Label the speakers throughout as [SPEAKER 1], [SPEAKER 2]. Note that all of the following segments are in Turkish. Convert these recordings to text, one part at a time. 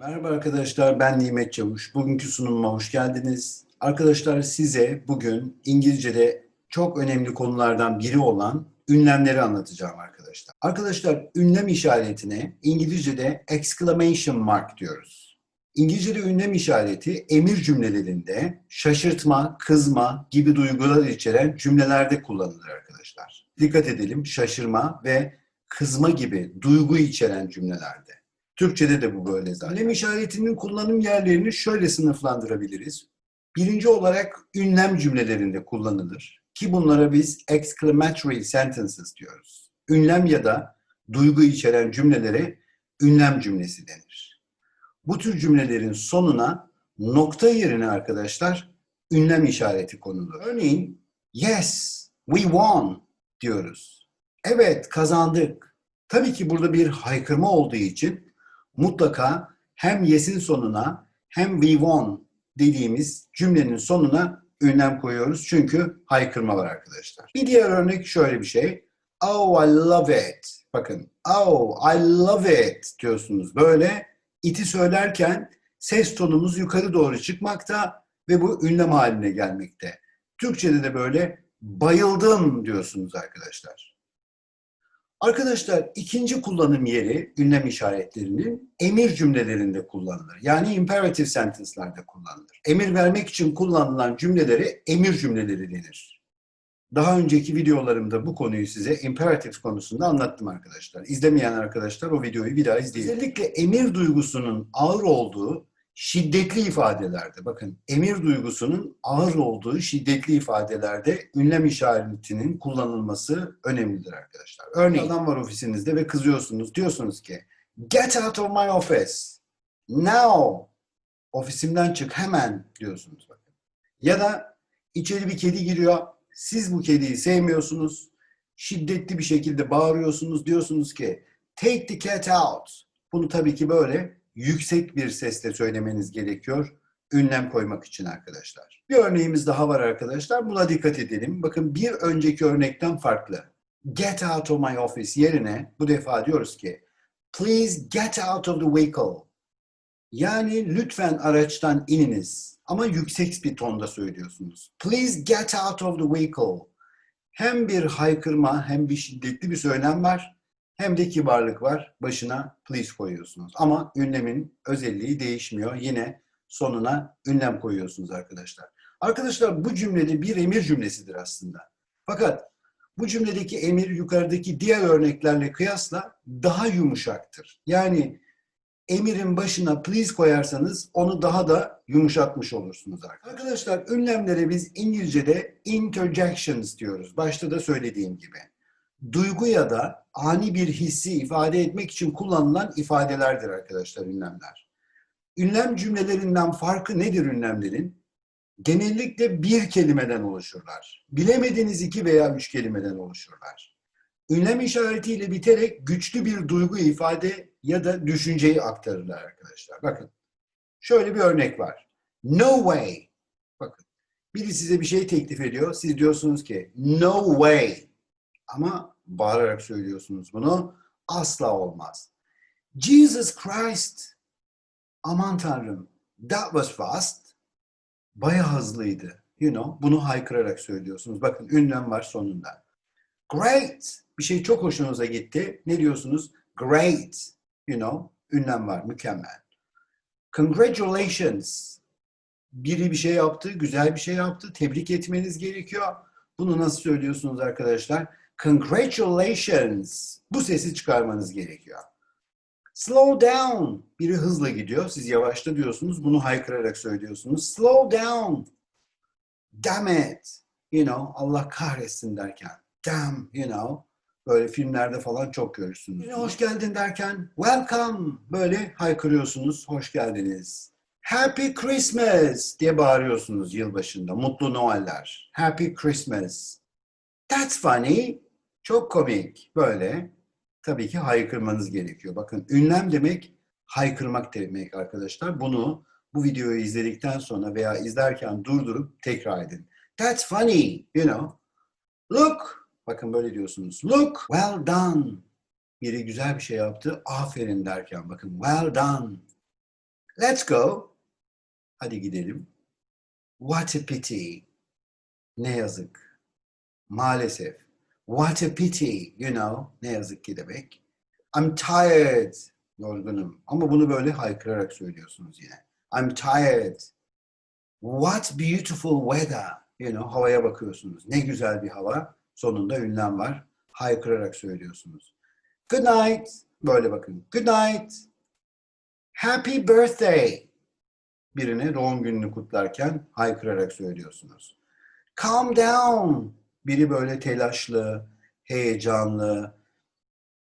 [SPEAKER 1] Merhaba arkadaşlar, ben Nimet Çavuş. Bugünkü sunumuma hoş geldiniz. Arkadaşlar size bugün İngilizce'de çok önemli konulardan biri olan ünlemleri anlatacağım arkadaşlar. Arkadaşlar ünlem işaretine İngilizce'de exclamation mark diyoruz. İngilizce'de ünlem işareti emir cümlelerinde şaşırtma, kızma gibi duygular içeren cümlelerde kullanılır arkadaşlar. Dikkat edelim şaşırma ve kızma gibi duygu içeren cümlelerde. Türkçe'de de bu böyle zaten. Ünlem işaretinin kullanım yerlerini şöyle sınıflandırabiliriz. Birinci olarak ünlem cümlelerinde kullanılır. Ki bunlara biz exclamatory sentences diyoruz. Ünlem ya da duygu içeren cümlelere ünlem cümlesi denir. Bu tür cümlelerin sonuna nokta yerine arkadaşlar ünlem işareti konulur. Örneğin yes, we won diyoruz. Evet, kazandık. Tabii ki burada bir haykırma olduğu için mutlaka hem yes'in sonuna hem we won dediğimiz cümlenin sonuna ünlem koyuyoruz. Çünkü haykırma var arkadaşlar. Bir diğer örnek şöyle bir şey. Oh I love it. Bakın oh I love it diyorsunuz. Böyle iti söylerken ses tonumuz yukarı doğru çıkmakta ve bu ünlem haline gelmekte. Türkçe'de de böyle bayıldım diyorsunuz arkadaşlar. Arkadaşlar ikinci kullanım yeri ünlem işaretlerinin emir cümlelerinde kullanılır. Yani imperative sentence'larda kullanılır. Emir vermek için kullanılan cümlelere emir cümleleri denir. Daha önceki videolarımda bu konuyu size imperative konusunda anlattım arkadaşlar. İzlemeyen arkadaşlar o videoyu bir daha izleyin. Özellikle emir duygusunun ağır olduğu şiddetli ifadelerde, bakın emir duygusunun ağır olduğu şiddetli ifadelerde ünlem işaretinin kullanılması önemlidir arkadaşlar. Örneğin adam var ofisinizde ve kızıyorsunuz. Diyorsunuz ki get out of my office. Now. Ofisimden çık hemen diyorsunuz bakın. Ya da içeri bir kedi giriyor. Siz bu kediyi sevmiyorsunuz. Şiddetli bir şekilde bağırıyorsunuz. Diyorsunuz ki take the cat out. Bunu tabii ki böyle yüksek bir sesle söylemeniz gerekiyor. Ünlem koymak için arkadaşlar. Bir örneğimiz daha var arkadaşlar. Buna dikkat edelim. Bakın bir önceki örnekten farklı. Get out of my office yerine bu defa diyoruz ki please get out of the vehicle. Yani lütfen araçtan ininiz. Ama yüksek bir tonda söylüyorsunuz. Please get out of the vehicle. Hem bir haykırma hem bir şiddetli bir söylem var hem de kibarlık var. Başına please koyuyorsunuz. Ama ünlemin özelliği değişmiyor. Yine sonuna ünlem koyuyorsunuz arkadaşlar. Arkadaşlar bu cümlede bir emir cümlesidir aslında. Fakat bu cümledeki emir yukarıdaki diğer örneklerle kıyasla daha yumuşaktır. Yani emirin başına please koyarsanız onu daha da yumuşatmış olursunuz arkadaşlar. Arkadaşlar ünlemlere biz İngilizce'de interjections diyoruz. Başta da söylediğim gibi duygu ya da ani bir hissi ifade etmek için kullanılan ifadelerdir arkadaşlar ünlemler. Ünlem cümlelerinden farkı nedir ünlemlerin? Genellikle bir kelimeden oluşurlar. Bilemediğiniz iki veya üç kelimeden oluşurlar. Ünlem işaretiyle biterek güçlü bir duygu ifade ya da düşünceyi aktarırlar arkadaşlar. Bakın şöyle bir örnek var. No way. Bakın biri size bir şey teklif ediyor. Siz diyorsunuz ki no way. Ama bağırarak söylüyorsunuz bunu. Asla olmaz. Jesus Christ. Aman tanrım. That was fast. Baya hızlıydı. You know, bunu haykırarak söylüyorsunuz. Bakın ünlem var sonunda. Great. Bir şey çok hoşunuza gitti. Ne diyorsunuz? Great. You know, ünlem var. Mükemmel. Congratulations. Biri bir şey yaptı, güzel bir şey yaptı. Tebrik etmeniz gerekiyor. Bunu nasıl söylüyorsunuz arkadaşlar? Congratulations. Bu sesi çıkarmanız gerekiyor. Slow down. Biri hızla gidiyor. Siz yavaşla diyorsunuz. Bunu haykırarak söylüyorsunuz. Slow down. Damn it. You know, Allah kahretsin derken. Damn, you know. Böyle filmlerde falan çok görürsünüz. Yine hoş geldin derken welcome böyle haykırıyorsunuz. Hoş geldiniz. Happy Christmas diye bağırıyorsunuz yılbaşında. Mutlu Noeller. Happy Christmas. That's funny. Çok komik. Böyle tabii ki haykırmanız gerekiyor. Bakın ünlem demek haykırmak demek arkadaşlar. Bunu bu videoyu izledikten sonra veya izlerken durdurup tekrar edin. That's funny, you know. Look, bakın böyle diyorsunuz. Look, well done. Biri güzel bir şey yaptı, aferin derken bakın well done. Let's go. Hadi gidelim. What a pity. Ne yazık. Maalesef. What a pity. You know. Ne yazık ki demek. I'm tired. Yorgunum. Ama bunu böyle haykırarak söylüyorsunuz yine. I'm tired. What beautiful weather. You know, havaya bakıyorsunuz. Ne güzel bir hava. Sonunda ünlem var. Haykırarak söylüyorsunuz. Good night. Böyle bakın. Good night. Happy birthday. Birine doğum gününü kutlarken haykırarak söylüyorsunuz. Calm down. Biri böyle telaşlı, heyecanlı.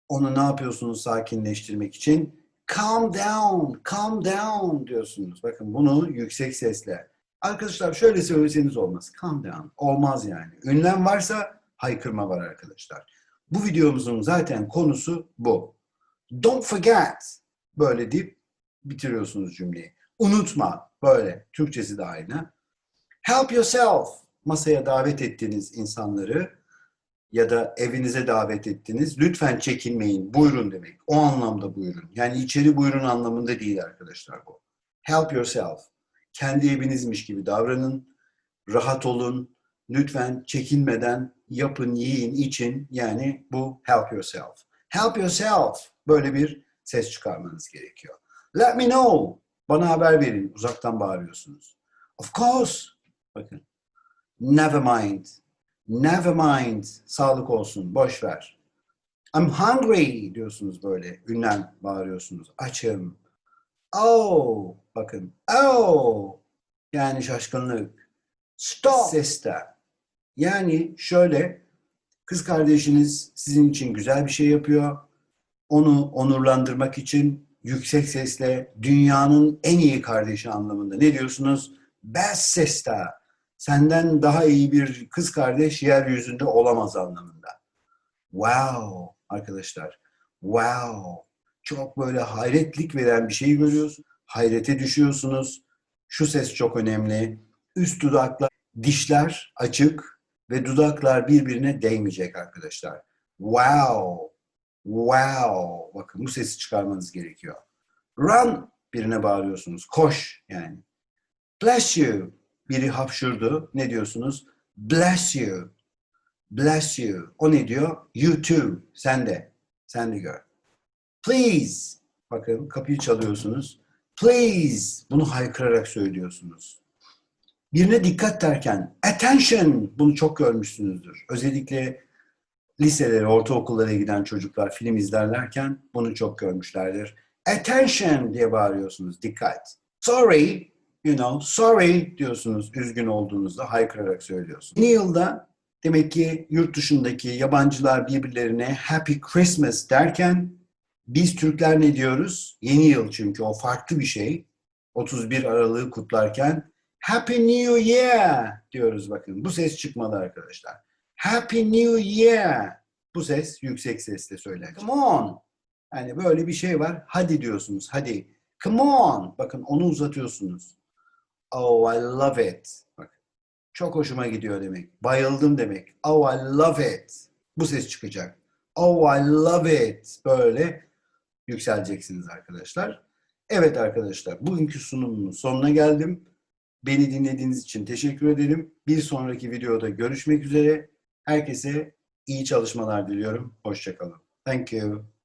[SPEAKER 1] Onu ne yapıyorsunuz sakinleştirmek için? Calm down, calm down diyorsunuz. Bakın bunu yüksek sesle. Arkadaşlar şöyle söyleseniz olmaz. Calm down. Olmaz yani. Ünlem varsa haykırma var arkadaşlar. Bu videomuzun zaten konusu bu. Don't forget. Böyle deyip bitiriyorsunuz cümleyi. Unutma. Böyle. Türkçesi de aynı. Help yourself. Masaya davet ettiğiniz insanları ya da evinize davet ettiniz. Lütfen çekinmeyin. Buyurun demek. O anlamda buyurun. Yani içeri buyurun anlamında değil arkadaşlar bu. Help yourself. Kendi evinizmiş gibi davranın. Rahat olun. Lütfen çekinmeden yapın, yiyin, için. Yani bu help yourself. Help yourself. Böyle bir ses çıkarmanız gerekiyor. Let me know. Bana haber verin. Uzaktan bağırıyorsunuz. Of course. Bakın. Never mind. Never mind. Sağlık olsun. Boş ver. I'm hungry diyorsunuz böyle. Ünlem bağırıyorsunuz. Açım. Oh. Bakın. Oh. Yani şaşkınlık. Stop. Seste. Yani şöyle kız kardeşiniz sizin için güzel bir şey yapıyor. Onu onurlandırmak için yüksek sesle dünyanın en iyi kardeşi anlamında ne diyorsunuz? Best sister. Senden daha iyi bir kız kardeş yeryüzünde olamaz anlamında. Wow arkadaşlar. Wow. Çok böyle hayretlik veren bir şey görüyorsunuz. Hayrete düşüyorsunuz. Şu ses çok önemli. Üst dudaklar, dişler açık ve dudaklar birbirine değmeyecek arkadaşlar. Wow. Wow. Bakın bu sesi çıkarmanız gerekiyor. Run birine bağırıyorsunuz. Koş yani. Bless you. Biri hapşurdu. Ne diyorsunuz? Bless you. Bless you. O ne diyor? You too. Sen de. Sen de gör. Please. Bakın kapıyı çalıyorsunuz. Please. Bunu haykırarak söylüyorsunuz. Birine dikkat derken attention. Bunu çok görmüşsünüzdür. Özellikle liselere, ortaokullara giden çocuklar film izlerlerken bunu çok görmüşlerdir. Attention diye bağırıyorsunuz. Dikkat. Sorry, you know, sorry diyorsunuz üzgün olduğunuzda haykırarak söylüyorsunuz. Yeni yılda demek ki yurt dışındaki yabancılar birbirlerine Happy Christmas derken biz Türkler ne diyoruz? Yeni yıl çünkü o farklı bir şey. 31 Aralık'ı kutlarken Happy New Year diyoruz bakın. Bu ses çıkmalı arkadaşlar. Happy New Year. Bu ses yüksek sesle söylenecek. Come on. Yani böyle bir şey var. Hadi diyorsunuz. Hadi. Come on. Bakın onu uzatıyorsunuz. Oh I love it. Bak. Çok hoşuma gidiyor demek. Bayıldım demek. Oh I love it. Bu ses çıkacak. Oh I love it. Böyle yükseleceksiniz arkadaşlar. Evet arkadaşlar. Bugünkü sunumun sonuna geldim. Beni dinlediğiniz için teşekkür ederim. Bir sonraki videoda görüşmek üzere. Herkese iyi çalışmalar diliyorum. Hoşçakalın. Thank you.